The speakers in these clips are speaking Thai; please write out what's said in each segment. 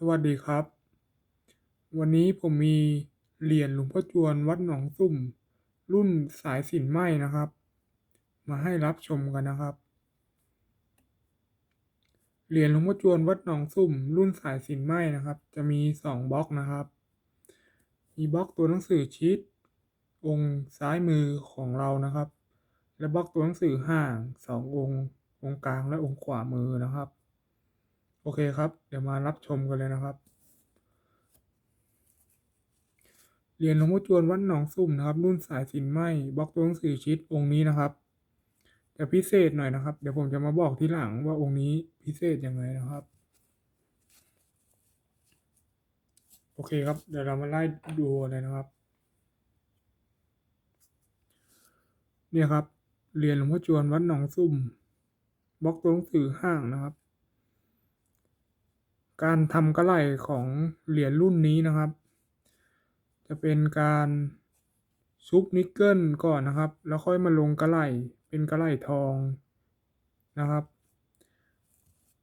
สวัสดีครับ วันนี้ผมมีเหรียญหลวงพ่อจวนวัดหนองสุ่ม รุ่นสายสินไหมนะครับ มาให้รับชมกันนะครับ เหรียญหลวงพ่อจวนวัดหนองสุ่ม รุ่นสายสินไหมนะครับ จะมีสองบล็อกนะครับ มีบล็อกตัวหนังสือชีตองค์ซ้ายมือของเรานะครับ และบล็อกตัวหนังสือห่างสององค์องค์กลางและองค์ขวามือนะครับ โอเคครับ เดี๋ยวมารับชมกันเลยนะครับ เรียญหลวงพ่อจวนวัดหนองสุ่มนะครับ รุ่นสายสินไหมบล็อกตัวหนังสือชิดองค์นี้นะครับจะพิเศษหน่อยนะครับ เดี๋ยวผมจะมาบอกทีหลังว่าองค์นี้พิเศษยังไงนะครับ โอเคครับ เดี๋ยวเรามาไล่ดูเลยนะครับ เนี่ยครับ เรียญหลวงพ่อจวนวัดหนองสุ่มบล็อกตัวหนังสือห่างนะครับ การทำกระไหล่ของเหรียญรุ่นนี้นะครับ จะเป็นการชุบนิกเกิลก่อนนะครับ แล้วค่อยมาลงกระไหล่เป็นกระไหล่ทองนะครับ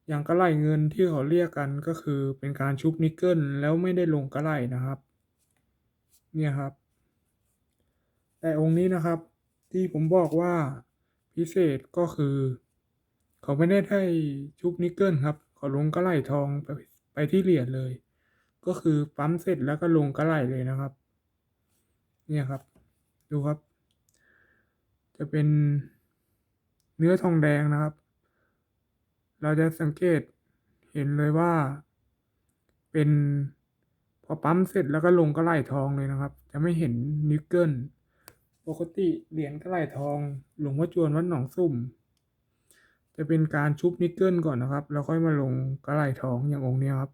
อย่างกระไหล่เงินที่เขาเรียกกันก็คือเป็นการชุบนิกเกิลแล้วไม่ได้ลงกระไหล่นะครับ เนี่ยครับ แต่องค์นี้นะครับที่ผมบอกว่าพิเศษก็คือ เขาไม่ได้ให้ชุบนิกเกิลครับ เขาลงกระไหลทองไปไปที่เหรียญเลย ก็คือปั๊มเสร็จแล้วก็ลงกระไหลเลยนะครับ เนี่ยครับ ดูครับ จะเป็นเนื้อทองแดงนะครับ เราจะสังเกตเห็นเลยว่า เป็นพอปั๊มเสร็จแล้วก็ลงกระไหลทองเลยนะครับ จะไม่เห็นนิกเกิลปกติเหรียญกระไหลทอง หลวงพ่อจวนวัดหนองสุ่ม จะเป็นการชุบนิกเกิลก่อนนะครับ แล้วค่อยมาลงกระไหล่ทองอย่างองค์นี้ครับ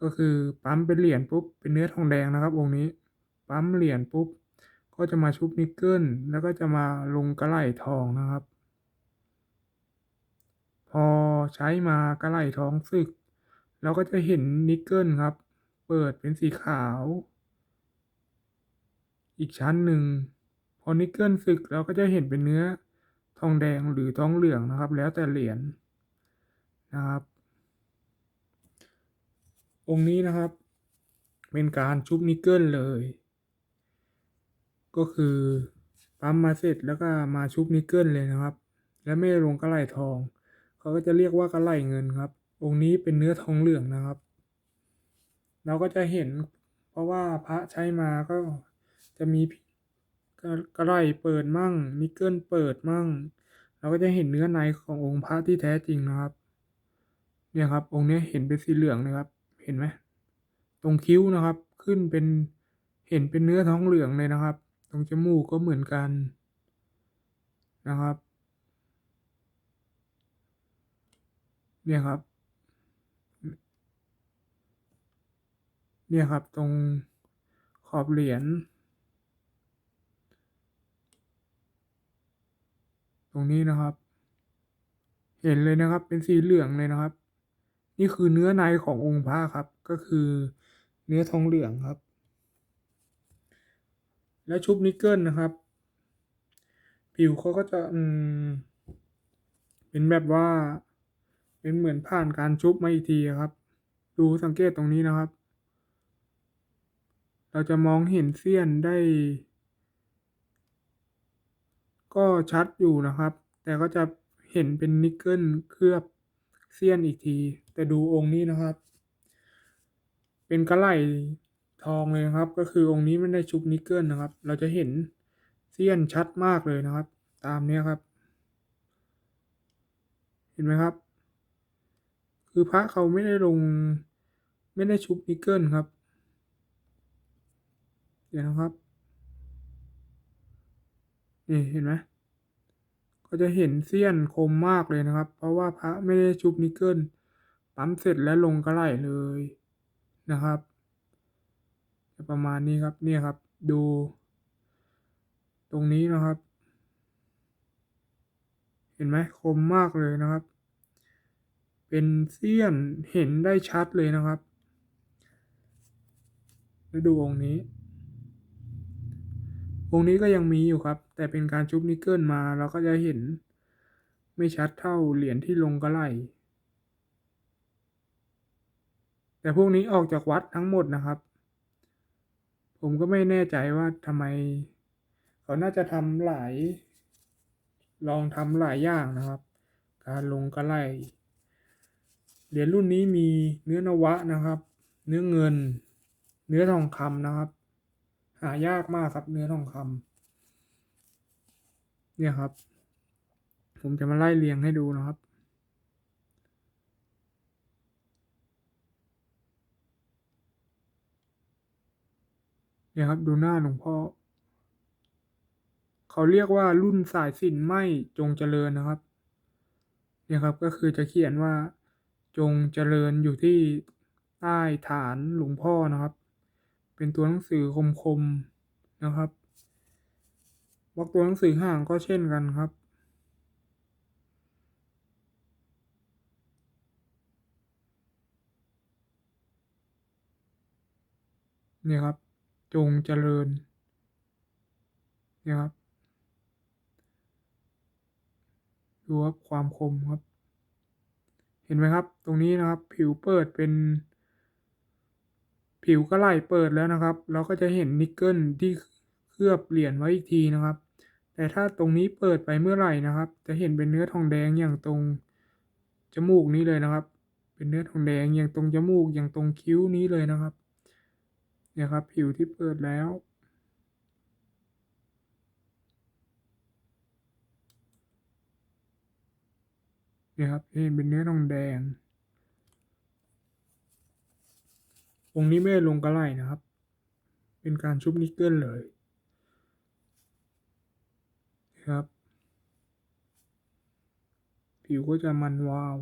ก็คือปั๊มเป็นเหรียญปุ๊บเป็นเนื้อทองแดงนะครับองค์นี้ ปั๊มเหรียญปุ๊บก็จะมาชุบนิกเกิลแล้วก็จะมาลงกระไหล่ทองนะครับ พอใช้มากระไหล่ทองสึก เราก็จะเห็นนิกเกิลครับ เปิดเป็นสีขาว อีกชั้นหนึ่งพอนิกเกิลสึกเราก็จะเห็นเป็นเนื้อ ทองแดงหรือทองเหลืองนะครับ แล้วแต่เหรียญนะครับ องค์นี้นะครับ เป็นการชุบนิกเกิลเลย ก็คือปั๊มมาเสร็จแล้วก็มาชุบนิกเกิลเลยนะครับ และไม่ลงกระไหลทอง เขาก็จะเรียกว่ากระไหลเงินครับ องค์นี้เป็นเนื้อทองเหลืองนะครับ เราก็จะเห็น เพราะว่าพระใช้มาก็จะมี กระไหล่เปิดมั่งนิกเกิลเปิดมั่ง เราก็จะเห็นเนื้อในขององค์พระที่แท้จริงนะครับ เนี่ยครับ องค์นี้เห็นเป็นสีเหลืองนะครับ เห็นไหมตรงคิ้วนะครับ ขึ้นเป็นเห็นเป็นเนื้อท้องเหลืองเลยนะครับ ตรงจมูกก็เหมือนกันนะครับ เนี่ยครับ เนี่ยครับตรงขอบเหรียญ ตรงนี้นะครับ เห็นเลยนะครับ เป็นสีเหลืองเลยนะครับ นี่คือเนื้อในขององค์พระครับ ก็คือเนื้อทองเหลืองครับ และชุบนิกเกิลนะครับ ผิวเขาก็จะอืมเป็นแบบว่า เป็นเหมือนผ่านการชุบมาอีกทีครับ ดูสังเกตตรงนี้นะครับ เราจะมองเห็นเสี้ยนได้ ก็ชัดอยู่นะครับ แต่ก็จะเห็นเป็นนิกเกิลเคลือบเสี้ยนอีกที แต่ดูองค์นี้นะครับ เป็นกระไหลทองเลยนะครับ ก็คือองค์นี้ไม่ได้ชุบนิกเกิลนะครับ เราจะเห็นเสี้ยนชัดมากเลยนะครับ ตามนี้ครับ เห็นไหมครับ คือพระเขาไม่ได้ลง ไม่ได้ชุบนิกเกิลครับ เดี๋ยวนะครับ นี่เห็นไหมก็จะเห็นเสี้ยนคมมากเลยนะครับ เพราะว่าพระไม่ได้ชุบนิกเกิลปั๊มเสร็จแล้วลงกระไหลเลยนะครับ ประมาณนี้ครับเนี่ยครับ ดู ตรงนี้นะครับ เห็นไหมคมมากเลยนะครับ เป็นเสี้ยนเห็นได้ชัดเลยนะครับแล้วดูองค์นี้องค์นี้ก็ยังมีอยู่ครับ แต่เป็นการชุบนิกเกิลมาเราก็จะเห็น ไม่ชัดเท่าเหรียญที่ลงกระไหลแต่พวกนี้ออกจากวัดทั้งหมดนะครับ ผมก็ไม่แน่ใจว่าทำไม เขาน่าจะทำหลาย ลองทำหลายอย่างนะครับ การลงกระไหลเหรียญรุ่นนี้มีเนื้อนวะนะครับ เนื้อเงิน เนื้อทองคำนะครับ หายากมากครับเนื้อทองคำ เนี่ยครับ ผมจะมาไล่เรียงให้ดูนะครับ เนี่ยครับดูหน้าหลวงพ่อ เขาเรียกว่ารุ่นสายสินไม่จงเจริญนะครับ เนี่ยครับก็คือจะเขียนว่าจงเจริญอยู่ที่ใต้ฐานหลวงพ่อนะครับ เป็นตัวหนังสือคมๆนะครับ บล็อกตัวหนังสือห่างก็เช่นกันครับ นี่ครับ จงเจริญ นี่ครับ ดูครับความคมครับ เห็นไหมครับ ตรงนี้นะครับ ผิวเปิดเป็นผิวกระไล่เปิดแล้วนะครับ เราก็จะเห็นนิกเกิลที่เคลือบเหรียญไว้อีกทีนะครับ แต่ถ้าตรงนี้เปิดไปเมื่อไหร่นะครับ จะเห็นเป็นเนื้อทองแดงอย่างตรงจมูกนี้เลยนะครับ เป็นเนื้อทองแดงอย่างตรงจมูกอย่างตรงคิ้วนี้เลยนะครับเนี่ยครับผิวที่เปิดแล้ว เนี่ยครับเห็นเป็นเนื้อทองแดงองค์นี้ไม่ลงกระไหลนะครับ เป็นการชุบนิกเกิลเลย ครับ ผิวก็จะมันวาว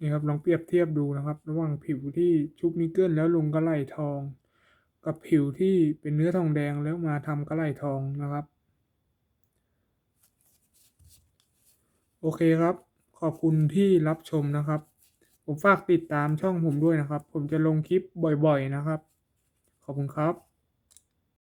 นี่ครับลองเปรียบเทียบดูนะครับ ระหว่างผิวที่ชุบนิกเกิลแล้วลงกระไหลทอง กับผิวที่เป็นเนื้อทองแดงแล้วมาทำกระไหลทองนะครับ โอเคครับขอบคุณที่รับชมนะครับ ผมฝากติดตามช่องผมด้วยนะครับ ผมจะลงคลิปบ่อยๆนะครับ ขอบคุณครับ